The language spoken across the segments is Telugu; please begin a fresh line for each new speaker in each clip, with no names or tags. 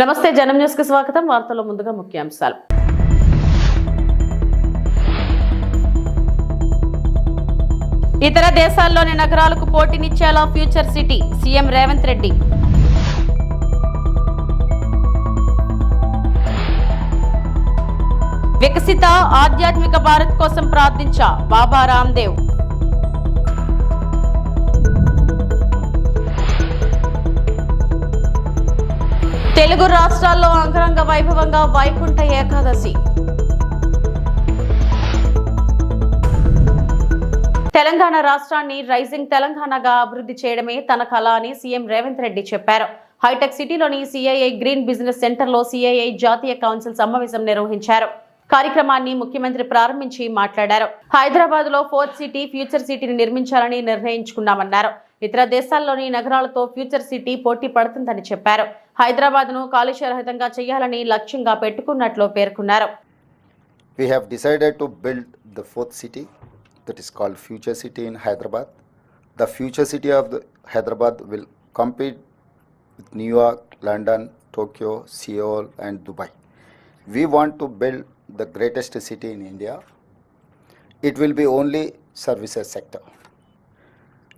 నమస్తే జనం న్యూస్కి స్వాగతం. వార్తల్లో ముందుగా ముఖ్యాంశాలు. ఇతర దేశాల్లోని నగరాలకు పోటీనిచ్చేలా future city CM Revanth Reddy. వికసిత ఆధ్యాత్మిక భారత్ కోసం ప్రార్థించా బాబా రామ్దేవ్. తెలుగు రాష్ట్రాల్లో అంగరంగ వైభవంగా వైకుంఠ ఏకాదశి. తెలంగాణ రాష్ట్రాన్ని రైజింగ్ తెలంగాణగా అభివృద్ధి చేయడమే తన కళ అని సీఎం రేవంత్ రెడ్డి చెప్పారు. హైటెక్ సిటీలోని సిఐఐ గ్రీన్ బిజినెస్ సెంటర్లో సిఐఐ జాతీయ కౌన్సిల్ సమావేశం నిర్వహించారు. కార్యక్రమాన్ని ముఖ్యమంత్రి ప్రారంభించి మాట్లాడారు. హైదరాబాద్లో ఫోర్త్ సిటీ ఫ్యూచర్ సిటీని నిర్మించాలని నిర్ణయించుకున్నామన్నారు. ఇతర దేశాల్లోని నగరాలతో ఫ్యూచర్ సిటీ పోటీ పడుతుందని చెప్పారు. హైదరాబాద్ను కాలుష్య చేయాలని లక్ష్యంగా పెట్టుకున్నట్లు పేర్కొన్నారు
We have decided to build the fourth city that is called Future City in Hyderabad. The future city of the Hyderabad will compete with New York, London, Tokyo, Seoul, and Dubai. We want to build the greatest city in India. It will be only services sector.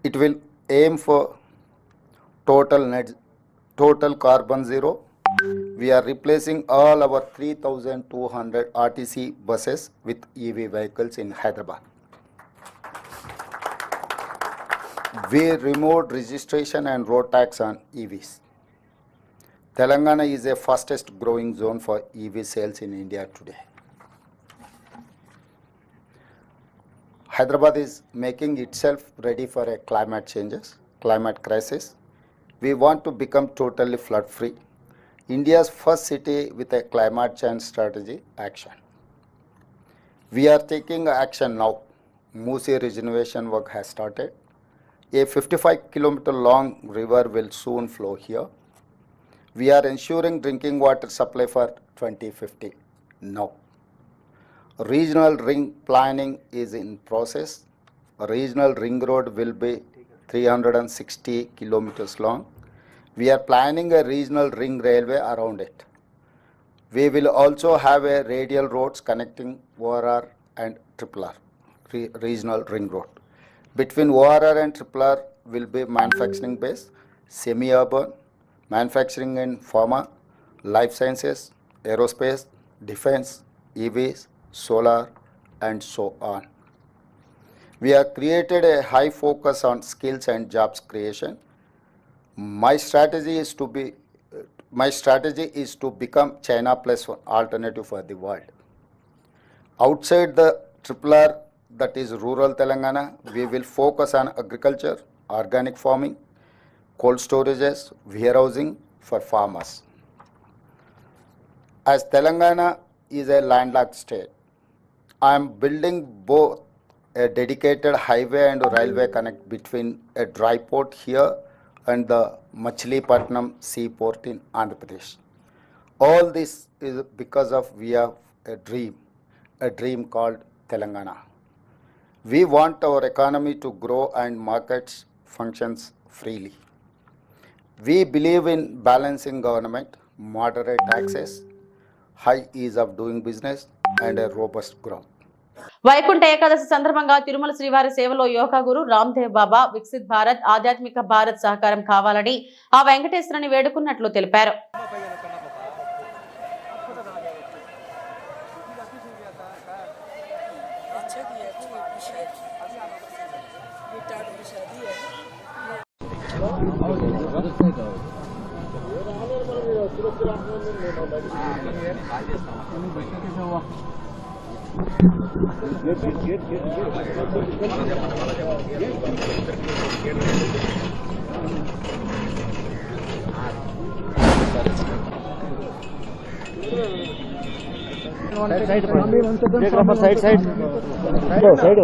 It will aim for total net total carbon zero we are replacing all our 3200 RTC buses with EV vehicles in Hyderabad. We removed registration and road tax on EVs. Telangana is the fastest growing zone for EV sales in India today. Hyderabad is making itself ready for a climate changes, climate crisis. We want to become totally flood free. India's first city with a climate change strategy action. We are taking action now. Musi regeneration work has started. A 55 kilometer long river will soon flow here. We are ensuring drinking water supply for 2050 now. Regional ring planning is in process. Regional ring road will be 360 kilometers long. We are planning a regional ring railway around it. We will also have a radial roads connecting ORR and Triple R, re- regional ring road. Between ORR and Triple R will be manufacturing base, semi-urban, manufacturing in pharma, life sciences, aerospace, defense, EVs, solar, and so on. We have created a high focus on skills and jobs creation. My strategy is to be, my strategy is to become China plus one alternative for the world. Outside the triple R, that is rural Telangana, we will focus on agriculture, organic farming, cold storages, warehousing for farmers. As Telangana is a landlocked state, I am building both a dedicated highway and railway hmm. connect between a dry port here and the Machilipatnam seaport in Andhra Pradesh. All this is because of we have a dream, a dream called Telangana. We want our economy to grow and markets functions freely. We believe in balancing government, moderate taxes, high ease of doing business, and a robust growth.
Vaikuntha Ekadashi సందర్భంగా తిరుమల శ్రీవారి సేవలో యోగా గురు రామ్దేవ్ బాబా వికసిత్ భారత్ ఆధ్యాత్మిక భారత్ సహకారం కావాలని ఆ వెంకటేశ్వరుని వేడుకున్నట్లు తెలిపారు.
साइड
साइड साइड साइड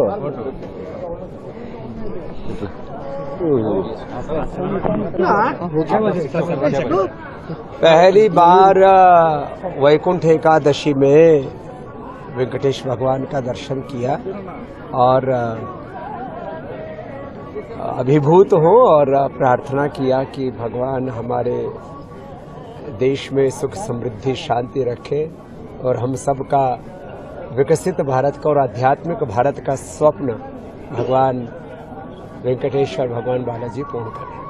पहली बार वैकुंठ एकादशी में वेंकटेश भगवान का दर्शन किया और अभिभूत हूँ और प्रार्थना किया कि भगवान हमारे देश में सुख समृद्धि, शांति रखे और हम सबका विकसित भारत का और आध्यात्मिक भारत का स्वप्न भगवान वेंकटेश्वर भगवान बालाजी पूर्ण करें।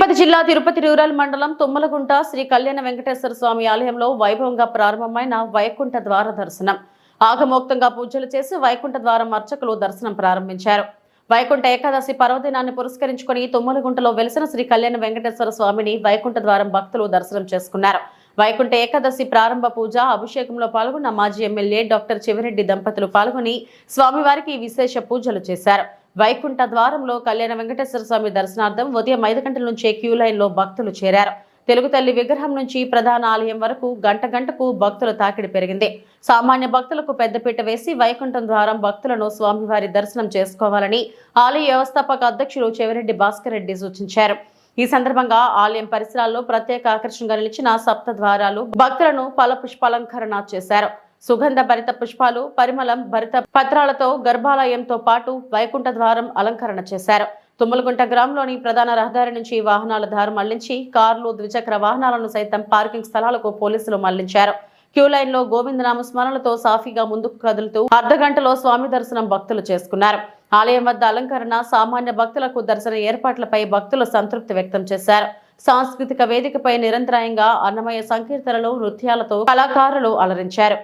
తిరుపతి జిల్లా తిరుపతి రూరల్ మండలం తుమ్మలగుంట శ్రీ కళ్యాణ వెంకటేశ్వర స్వామి ఆలయంలో వైభవంగా ప్రారంభమైన వైకుంఠ ద్వార దర్శనం. ఆగమోక్తంగా పూజలు చేసి వైకుంఠ ద్వారం అర్చకులు దర్శనం ప్రారంభించారు. వైకుంఠ ఏకాదశి పర్వదినాన్ని పురస్కరించుకొని తుమ్మలగుంటలో వెలిసిన శ్రీ కళ్యాణ వెంకటేశ్వర స్వామిని వైకుంఠ ద్వారం భక్తులు దర్శనం చేసుకున్నారు. వైకుంఠ ఏకాదశి ప్రారంభ పూజ అభిషేకంలో పాల్గొన్న మాజీ ఎమ్మెల్యే డాక్టర్ చెవిరెడ్డి దంపతులు పాల్గొని స్వామివారికి విశేష పూజలు చేశారు. వైకుంఠ ద్వారంలో కళ్యాణ వెంకటేశ్వర స్వామి దర్శనార్థం ఉదయం ఐదు గంటల నుంచే క్యూ లైన్లో భక్తులు చేరారు. తెలుగు తల్లి విగ్రహం నుంచి ప్రధాన ఆలయం వరకు గంట గంటకు భక్తుల తాకిడి పెరిగింది. సామాన్య భక్తులకు పెద్దపీట వేసి వైకుంఠం ద్వారం భక్తులను స్వామివారి దర్శనం చేసుకోవాలని ఆలయ వ్యవస్థాపక అధ్యక్షులు చెవిరెడ్డి భాస్కర్ రెడ్డి సూచించారు. ఈ సందర్భంగా ఆలయం పరిసరాల్లో ప్రత్యేక ఆకర్షణగా నిలిచిన సప్త ద్వారాలు భక్తులను ఫల పుష్పాలంకరణ చేశారు. సుగంధ భరిత పుష్పాలు పరిమళం భరిత పత్రాలతో గర్భాలయంతో పాటు వైకుంఠ ద్వారం అలంకరణ చేశారు. తుమ్మలగుంట గ్రామంలోని ప్రధాన రహదారి నుంచి వాహనాల దారి మళ్ళించి కార్లు ద్విచక్ర వాహనాలను సైతం పార్కింగ్ స్థలాలకు పోలీసులు మళ్ళించారు. క్యూ లైన్లో గోవిందనామ స్మరణలతో సాఫీగా ముందుకు కదులుతూ అర్ధ గంటలో స్వామి దర్శనం భక్తులు చేసుకున్నారు. ఆలయం వద్ద అలంకరణ సామాన్య భక్తులకు దర్శన ఏర్పాట్లపై భక్తులు సంతృప్తి వ్యక్తం చేశారు. సాంస్కృతిక వేదికపై నిరంతరాయంగా అన్నమయ సంకీర్తనలు నృత్యాలతో కళాకారులు అలరించారు.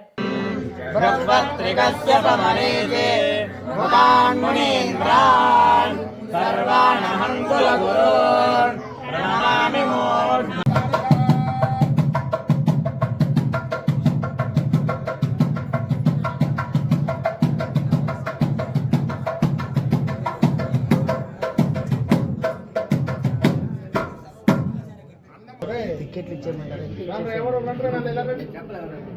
టికెట్లు ఇచ్చేయమంటారు ప్లేట్ తీసుకో ఏం తీసుకో?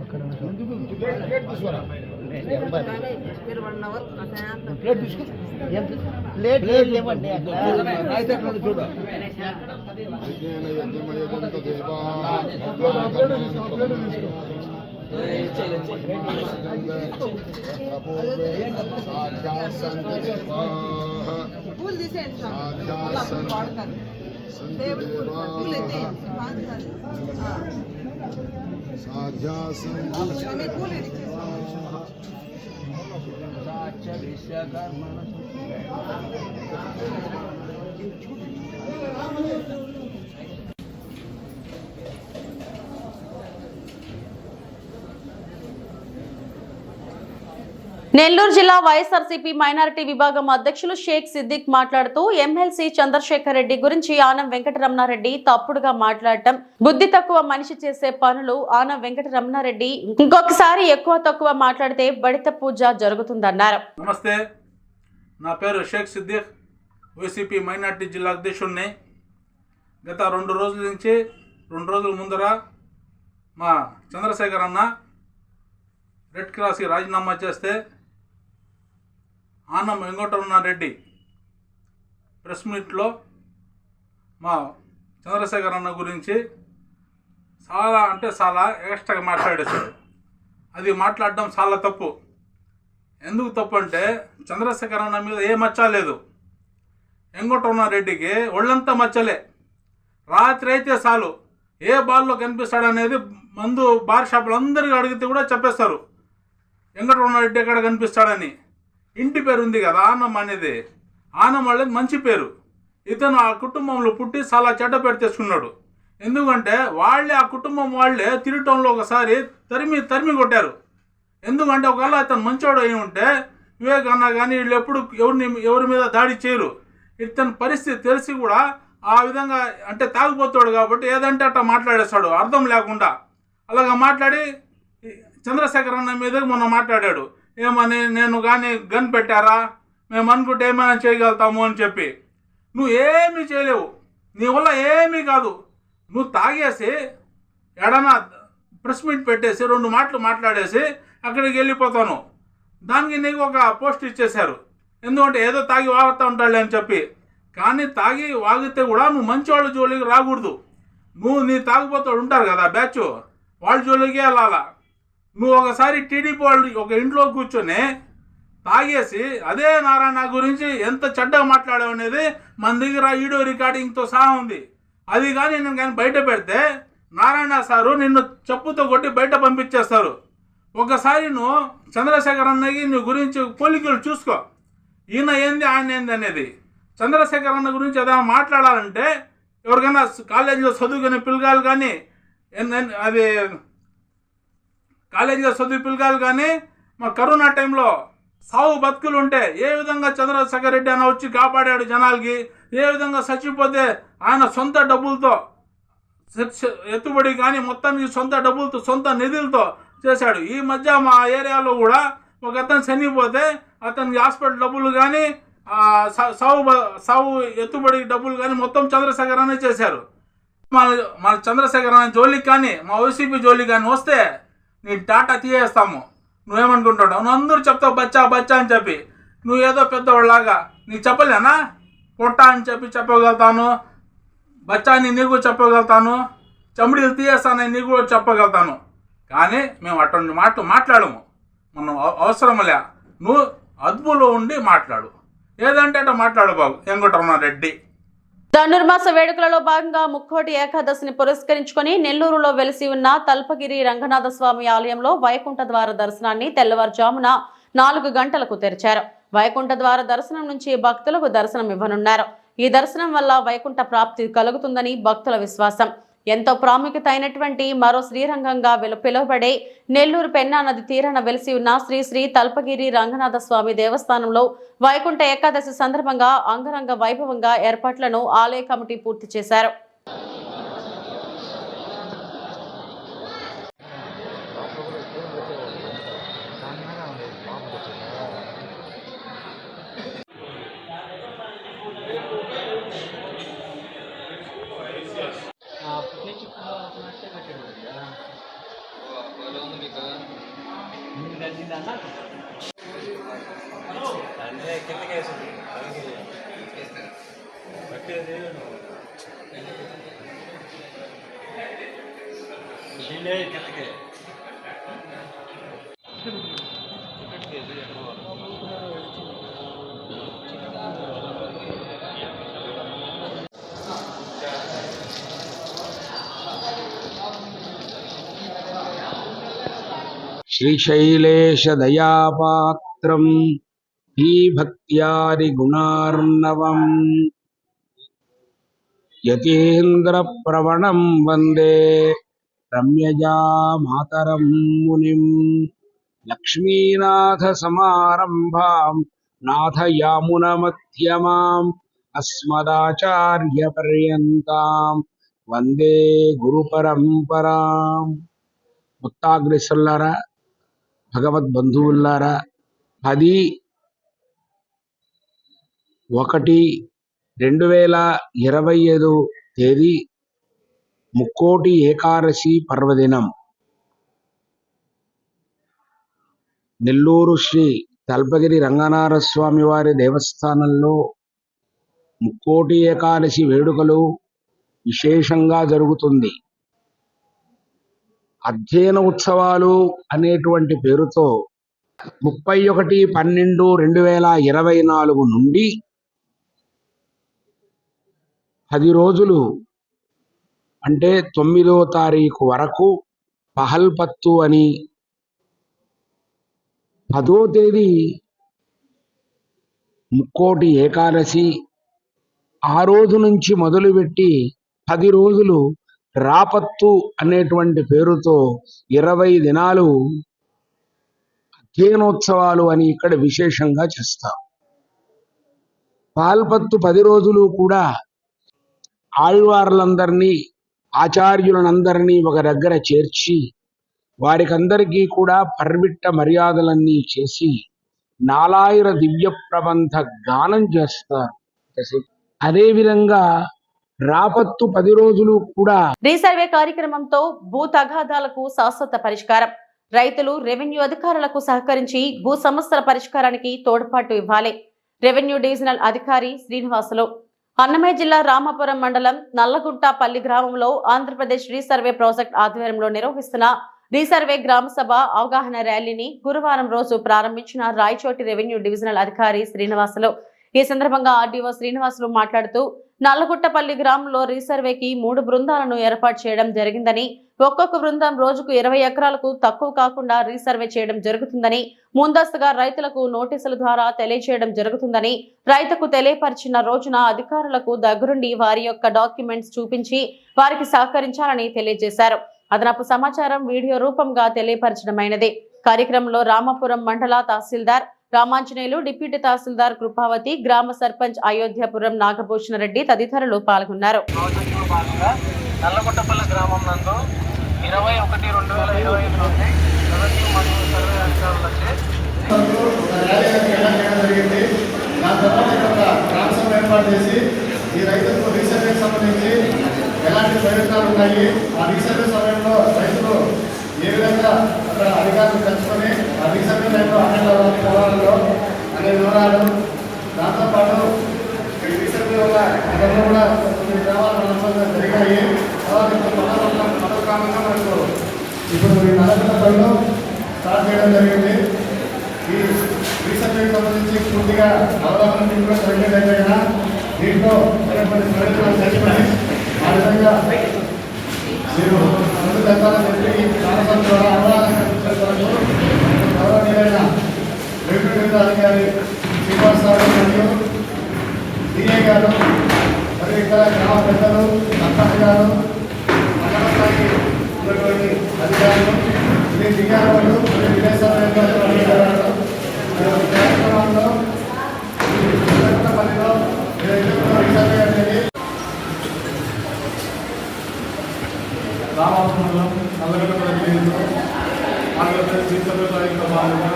ప్లేట్ ప్లేట్ లేవండి అక్కడ చూడు
పూలు తీసేయండి స్వామి. అలా పూలు వాడతారు. Satyasın.
నెల్లూరు జిల్లా వైఎస్ఆర్సీపీ మైనారిటీ విభాగం అధ్యక్షులు షేక్ సిద్దిక్ మాట్లాడుతూ ఎమ్మెల్సీ చంద్రశేఖర్ రెడ్డి గురించి ఆనం వెంకటరమణారెడ్డి తప్పుడుగా మాట్లాడటం బుద్ధి తక్కువ మనిషి చేసే పనులు ఆనం వెంకటరమణారెడ్డి ఇంకొకసారి ఎక్కువ తక్కువ మాట్లాడితే బడిత పూజ జరుగుతుందన్నారు.
నమస్తే నా పేరు షేక్ సిద్దిక్ వైసీపీ మైనార్టీ జిల్లా అధ్యక్షుడిని గత రెండు రోజుల నుంచి రెండు రోజుల ముందర మా చంద్రశేఖర్ అన్న రెడ్ క్రాస్కి రాజీనామా చేస్తే ఆనం వెంకటరమణారెడ్డి ప్రెస్ మీట్లో మా చంద్రశేఖర్ అన్న గురించి చాలా అంటే చాలా ఎక్స్ట్రాగా మాట్లాడేశాడు అది మాట్లాడడం చాలా తప్పు. ఎందుకు తప్పు అంటే చంద్రశేఖర్ అన్న మీద ఏ మచ్చ లేదు. వెంకటరమణారెడ్డికి ఒళ్ళంతా మచ్చలే. రాత్రి అయితే చాలు. ఏ బాల్లో కనిపిస్తాడనేది మందు బార్ షాపులు అందరికీ అడిగితే కూడా చెప్పేస్తారు. వెంకటరమణారెడ్డి ఎక్కడ కనిపిస్తాడని. ఇంటి పేరు ఉంది కదా ఆనం అనేది. ఆనం వాళ్ళది మంచి పేరు. ఇతను ఆ కుటుంబంలో పుట్టి చాలా చెడ్డ పేరు తెచ్చుకున్నాడు. ఎందుకంటే వాళ్ళే ఆ కుటుంబం వాళ్ళే తిరగటంలో ఒకసారి తరిమి తరిమి కొట్టారు. ఎందుకంటే ఒకవేళ అతను మంచోడు అయి ఉంటే వివేకన్నా కానీ వీళ్ళు ఎప్పుడు ఎవరిని ఎవరి మీద దాడి చేయరు. ఇతని పరిస్థితి తెలిసి కూడా ఆ విధంగా అంటే తాగుపోతాడు కాబట్టి ఏదంటే అట్లా మాట్లాడేస్తాడు అర్థం లేకుండా. అలాగ మాట్లాడి చంద్రశేఖర్ అన్న మీద మొన్న మాట్లాడాడు. ఏమని నేను కానీ గన్ పెట్టారా? మేము అనుకుంటే ఏమైనా చేయగలుగుతాము అని చెప్పి. నువ్వు ఏమీ చేయలేవు. నీ వల్ల ఏమీ కాదు. నువ్వు తాగేసి ఎడనా ప్రెస్ మీట్ పెట్టేసి రెండు మాటలు మాట్లాడేసి అక్కడికి వెళ్ళిపోతాను. దానికి నీకు ఒక పోస్ట్ ఇచ్చేశారు. ఎందుకంటే ఏదో తాగి వాగుతూ ఉంటాడు అని చెప్పి. కానీ తాగి వాగితే కూడా నువ్వు మంచి వాళ్ళ జోలికి రాకూడదు. నువ్వు నీ తాగిపోతాడు ఉంటారు కదా బ్యాచ్. వాళ్ళ జోలికే వెళ్ళాలా? నువ్వు ఒకసారి టీడీపీ వాళ్ళు ఒక ఇంట్లో కూర్చొని తాగేసి అదే నారాయణ గురించి ఎంత చెడ్డగా మాట్లాడావు అనేది మన దగ్గర వీడియో రికార్డింగ్తో సహా ఉంది. అది కానీ నేను కానీ బయట పెడితే నారాయణ సారు నిన్ను చెప్పుతో కొట్టి బయట పంపించేస్తారు. ఒకసారి నువ్వు చంద్రశేఖర్ అన్నకి నీ గురించి పోలికలు చూసుకో. ఈయన ఏంది ఆయన ఏంది అనేది. చంద్రశేఖర్ అన్న గురించి ఏదైనా మాట్లాడాలంటే ఎవరికైనా కాలేజీలో చదువుకునే పిల్లగాలు కానీ అది కాలేజీలో చదివి పిల్లగాలు కానీ మా కరోనా టైంలో సావు బతుకులు ఉంటే ఏ విధంగా చంద్రశేఖర్ రెడ్డి అన్న వచ్చి కాపాడాడు జనాలకి ఏ విధంగా చచ్చిపోతే ఆయన సొంత డబ్బులతో ఎత్తుబడి కానీ మొత్తం ఈ సొంత డబ్బులతో సొంత నిధులతో చేశాడు. ఈ మధ్య మా ఏరియాలో కూడా ఒక అతను చనిపోతే అతనికి హాస్పిటల్ డబ్బులు కానీ సా- సావు సావు ఎత్తుబడి డబ్బులు కానీ మొత్తం చంద్రశేఖర్ అనే చేశారు. మన మన చంద్రశేఖర్ అనే జోలికి కానీ మా వైసీపీ జోలికి కానీ వస్తే నేను టాటా తీయేస్తాము. నువ్వేమనుకుంటాడు నువ్వు అందరూ చెప్తావు బచ్చా బచ్చా అని చెప్పి. నువ్వు ఏదో పెద్దవాళ్ళలాగా నీకు చెప్పలేనా? పొట్ట అని చెప్పి చెప్పగలుగుతాను. బచ్చాని నీకు చెప్పగలుగుతాను. చమిడీలు తీయేస్తానని నీకు కూడా చెప్పగలుగుతాను. కానీ మేము అటువంటి మాటలు మాట్లాడము. మనం అవ- అవసరములే నువ్వు అదుపులో ఉండి మాట్లాడు. ఏదంటే అట్లా మాట్లాడు బాబు. వెంకటరమణారెడ్డి.
ధనుర్మాస వేడుకలలో భాగంగా ముక్కోటి ఏకాదశిని పురస్కరించుకొని నెల్లూరులో వెలిసి ఉన్న తల్పగిరి రంగనాథ స్వామి ఆలయంలో వైకుంఠ ద్వార దర్శనాన్ని తెల్లవారుజామున నాలుగు గంటలకు తెరిచారు. వైకుంఠ ద్వార దర్శనం నుంచి భక్తులకు దర్శనం ఇవ్వనున్నారు ఈ దర్శనం వల్ల వైకుంఠ ప్రాప్తి కలుగుతుందని భక్తుల విశ్వాసం. ఎంతో ప్రాముఖ్యత అయినటువంటి మరో శ్రీరంగంగా పిలువబడే నెల్లూరు పెన్నా నది తీరాన వెలిసి ఉన్న శ్రీ శ్రీ తల్పగిరి రంగనాథ స్వామి దేవస్థానంలో వైకుంఠ ఏకాదశి సందర్భంగా అంగరంగ వైభవంగా ఏర్పాట్లను ఆలయ కమిటీ పూర్తి చేశారు.
श्रीशैलेशदयापात्रम् ीभक्त्यारिगुणार्णवम् यतीन्द्रप्रवणं वंदे రమ్యజా మాతరం మునిం. లక్ష్మీనాథ సమారంభాం నాథయామునమధ్యమాం అస్మదాచార్యపర్యంతాం వందే గురు పరంపరాం ముత్తాగ్రసుల్లారా భగవద్బంధువుల్లారా పది ఒకటి రెండు వేల ఇరవై ఐదు తేదీ ముక్కోటి ఏకాదశి పర్వదినం. నెల్లూరు శ్రీ తల్పగిరి రంగనాథ స్వామి వారి దేవస్థానంలో ముక్కోటి ఏకాదశి వేడుకలు విశేషంగా జరుగుతుంది. అధ్యయన ఉత్సవాలు అనేటువంటి పేరుతో ముప్పై ఒకటి పన్నెండు రెండు వేల ఇరవై నాలుగు నుండి పది రోజులు అంటే తొమ్మిదో తారీఖు వరకు పహల్పత్తు అని పదో తేదీ ముక్కోటి ఏకాదశి ఆ రోజు నుంచి మొదలుపెట్టి పది రోజులు రాపత్తు అనేటువంటి పేరుతో ఇరవై దినాలు అధ్యయనోత్సవాలు అని ఇక్కడ విశేషంగా చేస్తాం. పాల్పత్తు పది రోజులు కూడా ఆళ్వార్లందరినీ ఆచార్యులనందరినీ ఒక దగ్గర చేర్చి వారికందరికీ కూడా పర్విట్ట మర్యాదలన్నీ చేసి నాలాయిర దివ్య ప్రబంధ గానం చేస్తారు. అదే విధంగా రాపత్తు పది రోజులు కూడా
రీసర్వే కార్యక్రమంతో భూ తగాదాలకు శాశ్వత పరిష్కారం. రైతులు రెవెన్యూ అధికారులకు సహకరించి భూ సమస్యల పరిష్కారానికి తోడ్పాటు ఇవ్వాలి. రెవెన్యూ డివిజనల్ అధికారి శ్రీనివాసులు. అన్నమయ్య జిల్లా రామాపురం మండలం నల్లగుంట పల్లి గ్రామంలో ఆంధ్రప్రదేశ్ రీసర్వే ప్రాజెక్ట్ ఆధ్వర్యంలో నిర్వహిస్తున్న రీసర్వే గ్రామ సభ అవగాహన ర్యాలీని గురువారం రోజు ప్రారంభించిన రాయచోటి రెవెన్యూ డివిజనల్ అధికారి శ్రీనివాసులు. ఈ సందర్భంగా ఆర్డీఓ శ్రీనివాసులు మాట్లాడుతూ నల్లగుట్టపల్లి గ్రామంలో రీసర్వేకి మూడు బృందాలను ఏర్పాటు చేయడం జరిగిందని ఒక్కొక్క బృందం రోజుకు ఇరవై ఎకరాలకు తక్కువ కాకుండా రీసర్వే చేయడం జరుగుతుందని ముందస్తుగా రైతులకు నోటీసుల ద్వారా తెలియజేయడం జరుగుతుందని రైతుకు తెలియపరిచిన రోజున అధికారులకు దగ్గరుండి వారి యొక్క డాక్యుమెంట్స్ చూపించి వారికి సహకరించాలని తెలియజేశారు. అదనపు సమాచారం వీడియో రూపంగా తెలియపరచడమైనది. కార్యక్రమంలో రామాపురం మండల తహసీల్దార్ రామాంజనేయులు డిప్యూటీ తహసీల్దార్ కృపావతి గ్రామ సర్పంచ్ అయోధ్యపురం నాగభూషణ రెడ్డి తదితరులు పాల్గొన్నారు.
ప్రాజెక్టులో భాగంగా నల్లగొట్టపల్లి గ్రామం నందు ఇరవై ఒకటి రెండు వేల ఇరవై ఐదు నుండి రెవెన్యూ మరియు సర్వే అధికారులచే
జరిగింది దాని తర్వాత ఇక్కడ ఒక గ్రామ సభ ఏర్పాటు చేసి ఈ రైతులకు రీసర్వేకి సంబంధించి ఎలాంటి ప్రయోజనాలు ఉన్నాయి? ఆ రీసర్వే సమయంలో రైతులు ఏ విధంగా అక్కడ అధికారులు కలుసుకొని ఆ టైంలో అటెండ్ పొలాలలో అనే వివరాలు దాంతోపాటు ఈ వల్ల గతంలో కూడా కొన్ని గ్రామాలు నష్టం జరిగాయి. తర్వాత ఇప్పుడు మొదలు మనకు ఇప్పుడు ఈ నలభై పనులు స్టార్ట్ చేయడం జరిగింది. ఈ రీసెర్చ్కి సంబంధించి పూర్తిగా అవగాహన కూడా జరిగేదైతే కదా దీంట్లో అనేటువంటి ప్రయోజనాలు ఆ విధంగా మీరు ముందు చెప్పి ఈ ద్వారా అవగాహన కల్పించే గౌరవనీయులైన అధికారి శ్రీనివాస్ మరియు డిఏ గారు మరియు ఇతర గ్రామ పెద్దలు సర్పంచ్ గారు ఉన్నటువంటి అధికారులు ఇది దిగారు మరియు విదేశాల కార్యక్రమంలో పల్లిలో రీసర్వే అనేది రామాపురంలో నల్లగొండ ఆంధ్రప్రదేశ్ రీసర్వే ప్రాజెక్టులో భాగంగా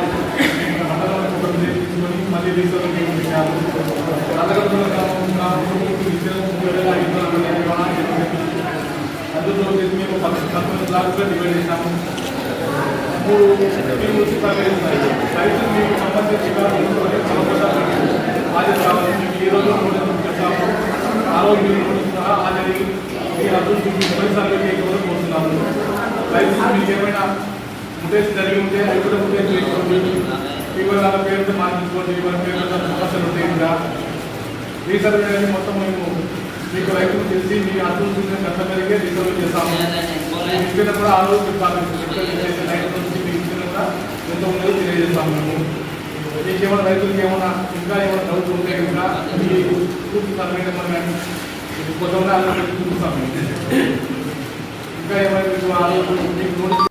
మండలానికి ఒక మళ్ళీ రీసర్వే చేశారు. నల్లగొండ గ్రామం అందులో మేము పంతొమ్మిది బ్లాక్స్లో డివైడ్ చేశాము మూడు రైతులు మీకు సంబంధించి హాజరు కావాలి. మీకు ఈ రోజు సహా హాజరు అభివృద్ధి పరిసరాలు చేయకూడదు మీకు ఏమైనా ముటేషన్ జరిగి ఉంటే అది కూడా ముటేషన్ చేసుకోండి ఫీవర్ వాళ్ళ పేరుతో మార్చుకోండి వాళ్ళ పేరుతో సమస్యలు ఉంటాయి ఇంకా రీసర్వే అనేది మొత్తం మేము మీకు రైతులు తెలిసి మీ అభివృద్ధి కష్టమరిగే రీసర్వే చేస్తాము. ఇచ్చిన కూడా ఆ రోజు చెప్పాలి. రైతుల నుంచి మీకు ఇచ్చిన కూడా ఎంతో ముందు తెలియజేస్తాము మేము. మీకేమైనా ఏమైనా రైతులకి ఏమైనా ఇంకా ఏమైనా డౌట్ ఉంటే ఇంకా మీ పూర్తి సర్వే మనం కొంతమంది చూపిస్తాం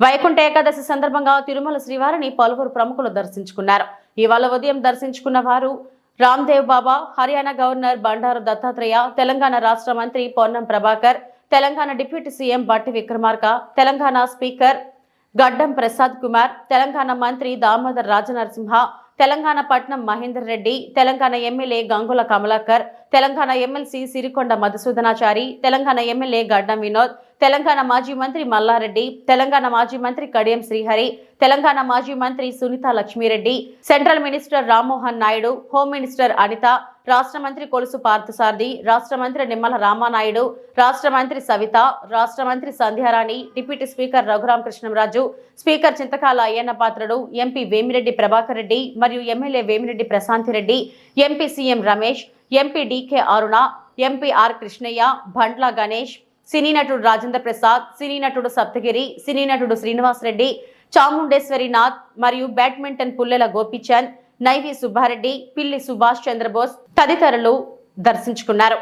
వైకుంఠ ఏకాదశి సందర్భంగా తిరుమల శ్రీవారిని పలువురు ప్రముఖులు దర్శించుకున్నారు. ఇవాళ ఉదయం దర్శించుకున్న వారు రామ్దేవ్ బాబా హర్యానా గవర్నర్ బండారు దత్తాత్రేయ తెలంగాణ రాష్ట్ర మంత్రి Ponnam Prabhakar Telangana deputy CM Bhatti Vikramarka Telangana speaker గడ్డం ప్రసాద్ కుమార్ తెలంగాణ మంత్రి Damodar Rajanarasimha Telangana Patnam Mahender Reddy Telangana MLA Gangula Kamalakar Telangana MLC Sirikonda Madhusudhanachari Telangana MLA Gaddam Vinod Telangana మాజీ మంత్రి మల్లారెడ్డి తెలంగాణ మాజీ మంత్రి కడియం శ్రీహరి తెలంగాణ మాజీ మంత్రి Sunitha Lakshmireddy central minister Rammohan Naidu home minister Anitha రాష్ట్ర మంత్రి కొలుసు పార్థసారథి రాష్ట్ర మంత్రి నిమ్మల రామానాయుడు రాష్ట్ర మంత్రి సవిత రాష్ట్ర మంత్రి Sandhyarani deputy speaker Raghuram Krishnamraju speaker Chintakala Ayyanna Patrudu MP Vemireddy Prabhakar Reddy మరియు MLA Vemireddy Prashanthireddy MP CM Ramesh MP DK Aruna MP R Krishnaiah Bandla Ganesh cine నటుడు రాజేంద్ర ప్రసాద్ సినీ నటుడు సప్తగిరి సినీ నటుడు శ్రీనివాస్ రెడ్డి చాముండేశ్వరి నాథ్ మరియు బ్యాడ్మింటన్ పుల్లెల గోపీచంద్ నైవి సుబ్బారెడ్డి పిల్లి సుభాష్ చంద్రబోస్ తదితరులు దర్శించుకున్నారు.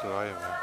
సరే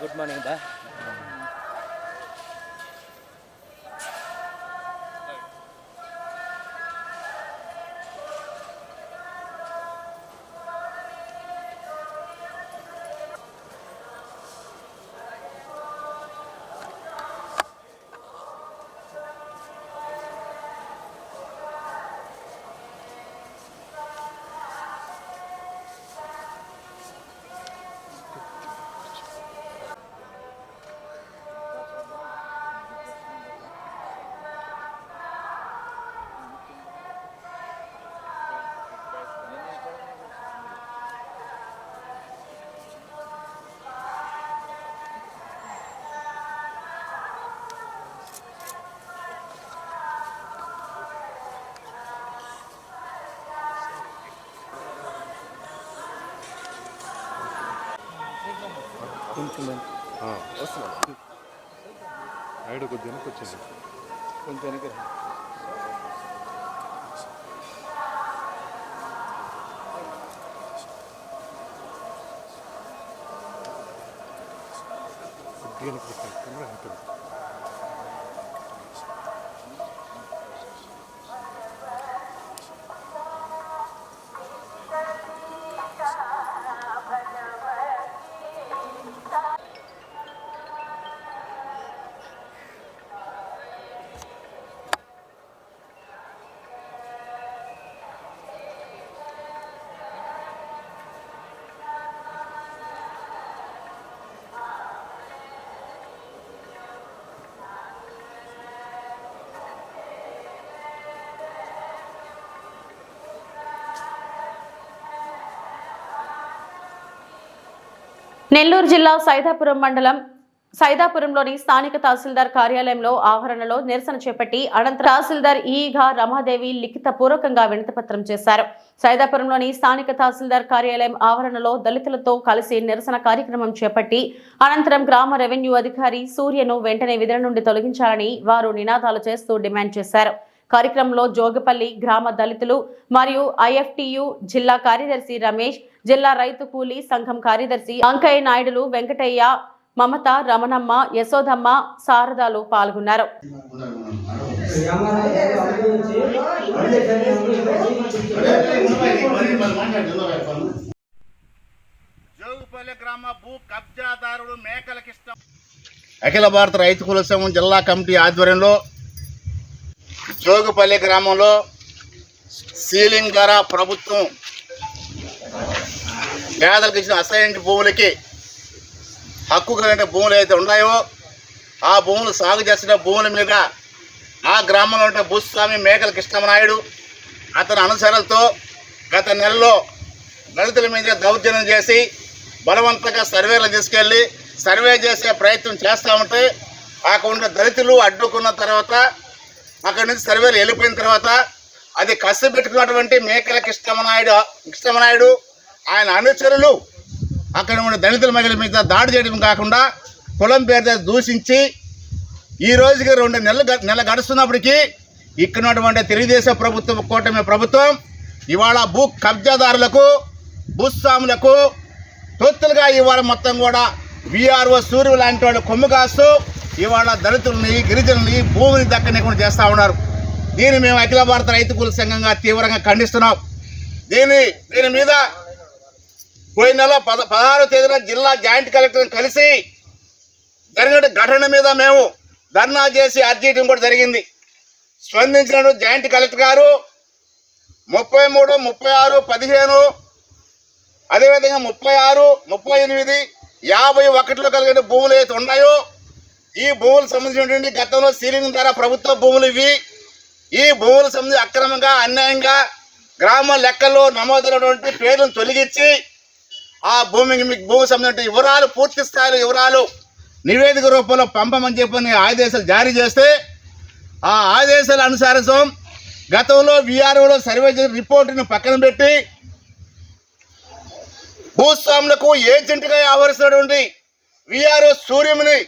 good
morning ba? దా
వస్తున్నా ఐడు కొద్ది వెనక్కి వచ్చింది
కొంచెం వెనక
కొద్ది వెనక్కి పెట్టాను కెమెరా వెనక్కి
నెల్లూరు జిల్లా సైదాపురం మండలం సైదాపురంలోని స్థానిక తహసీల్దార్ కార్యాలయంలో ఆవరణలో నిరసన చేపట్టి అనంతరం తహసీల్దార్ ఈగా రమాదేవి లిఖిత పూర్వకంగా వినతిపత్రం చేశారు. సైదాపురంలోని స్థానిక తహసీల్దార్ కార్యాలయం ఆవరణలో దళితులతో కలిసి నిరసన కార్యక్రమం చేపట్టి అనంతరం గ్రామ రెవెన్యూ అధికారి సూర్యను వెంటనే విధుల నుండి తొలగించాలని వారు నినాదాలు చేస్తూ డిమాండ్ చేశారు. కార్యక్రమంలో జోగపల్లి గ్రామ దళితులు మరియు ఐఎఫ్టియు జిల్లా కార్యదర్శి రమేష్ జిల్లా రైతు కూలీ సంఘం కార్యదర్శి అంకయ్య నాయుడులు వెంకటయ్య మమత రమణమ్మ యశోదమ్మ శారదాలు పాల్గొన్నారు.
అఖిల భారత రైతు కుల సంఘం జిల్లా కమిటీ ఆధ్వర్యంలో జోగుపల్లి గ్రామంలో సీలింగ్ ద్వారా ప్రభుత్వం పేదలకు ఇచ్చిన అసైన్ భూములకి హక్కు కలిగిన భూములు అయితే ఉన్నాయో ఆ భూములు సాగు చేసిన భూముల మీద ఆ గ్రామంలో ఉంటే భూస్వామి మేకల కృష్ణమనాయుడు అతని అనుసరులతో గత నెలలో దళితుల మీద దౌర్జన్యం చేసి బలవంతంగా సర్వేలు తీసుకెళ్ళి సర్వే చేసే ప్రయత్నం చేస్తూ ఉంటే అక్కడ ఉన్న దళితులు అడ్డుకున్న తర్వాత అక్కడి నుంచి సర్వేలు వెళ్ళిపోయిన తర్వాత అది కసి పెట్టుకున్నటువంటి మేకల కృష్ణమనాయుడు కృష్ణమనాయుడు ఆయన అనుచరులు అక్కడ ఉన్న దళితుల మహిళల మీద దాడి చేయడం కాకుండా కులం పేరుతో దూషించి ఈ రోజుకి రెండు నెలలు గ- నెల గడుస్తున్నప్పటికీ ఇక్కడ ఉన్నటువంటి తెలుగుదేశం ప్రభుత్వం కూటమి ప్రభుత్వం ఇవాళ భూ కబ్జాదారులకు భూస్వాములకు తొత్తులుగా ఇవాళ మొత్తం కూడా విఆర్ఓ సూర్యు లాంటి వాళ్ళు కొమ్ము కాస్తూ ఇవాళ దళితుల్ని గిరిజనుల్ని భూమిని దక్కనికుండా చేస్తూ ఉన్నారు. దీన్ని మేము అఖిల భారత రైతు కూల సంఘంగా తీవ్రంగా ఖండిస్తున్నాం. దీని దీని మీద పోయిన నెల పద పదహారో తేదీన జిల్లా జాయింట్ కలెక్టర్ని కలిసి జరిగిన ఘటన మీద మేము ధర్నా చేసి అర్జీయటం కూడా జరిగింది. స్పందించిన జాయింట్ కలెక్టర్ గారు ముప్పై మూడు ముప్పై ఆరు పదిహేను అదేవిధంగా ముప్పై ఆరు ముప్పై ఎనిమిది యాభై ఒకటిలో కలిగిన భూములు ఏవైతే ఉన్నాయో ఈ భూములకు సంబంధించినటువంటి గతంలో సీలింగ్ ద్వారా ప్రభుత్వ భూములు ఇవి. ఈ భూములకు సంబంధించి అక్రమంగా అన్యాయంగా గ్రామ లెక్కల్లో నమోదైనటువంటి పేర్లను తొలగించి ఆ భూమికి మీకు భూమి సంబంధించిన వివరాలు పూర్తి స్థాయిలో వివరాలు నివేదిక రూపంలో పంపమని చెప్పని ఆదేశాలు జారీ చేస్తే ఆ ఆదేశాల అనుసారం గతంలో విఆర్ఓలో సర్వే చేసిన రిపోర్టును పక్కన పెట్టి భూస్వాములకు ఏజెంట్గా వ్యవహరిస్తున్నటువంటి విఆర్ఓ సూర్యముని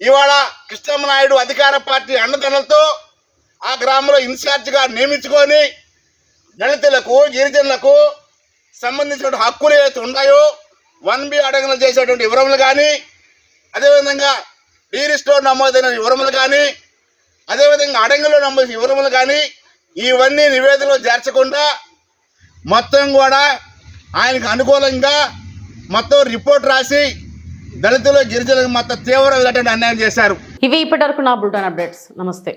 ఇవాళ కృష్ణమ్మనాయుడు అధికార పార్టీ అండదండలతో ఆ గ్రామంలో ఇన్ఛార్జిగా నియమించుకొని దళితులకు గిరిజనులకు సంబంధించిన హక్కులు ఏవైతే ఉన్నాయో వన్ బి అడగన చేసేటువంటి వివరములు కానీ అదేవిధంగా డీరిస్టో నమోదైన వివరములు కానీ అదేవిధంగా అడంగులో నమోదు వివరములు కానీ ఇవన్నీ నివేదికలో చేర్చకుండా మొత్తం కూడా ఆయనకు అనుకూలంగా మొత్తం రిపోర్ట్ రాసి దళితులు గిరిజనులకు మొత్తం తీవ్రమైనటువంటి అన్యాయం చేశారు.
ఇవి ఇప్పటివరకు నా బుల్టన్ అప్డేట్స్. నమస్తే.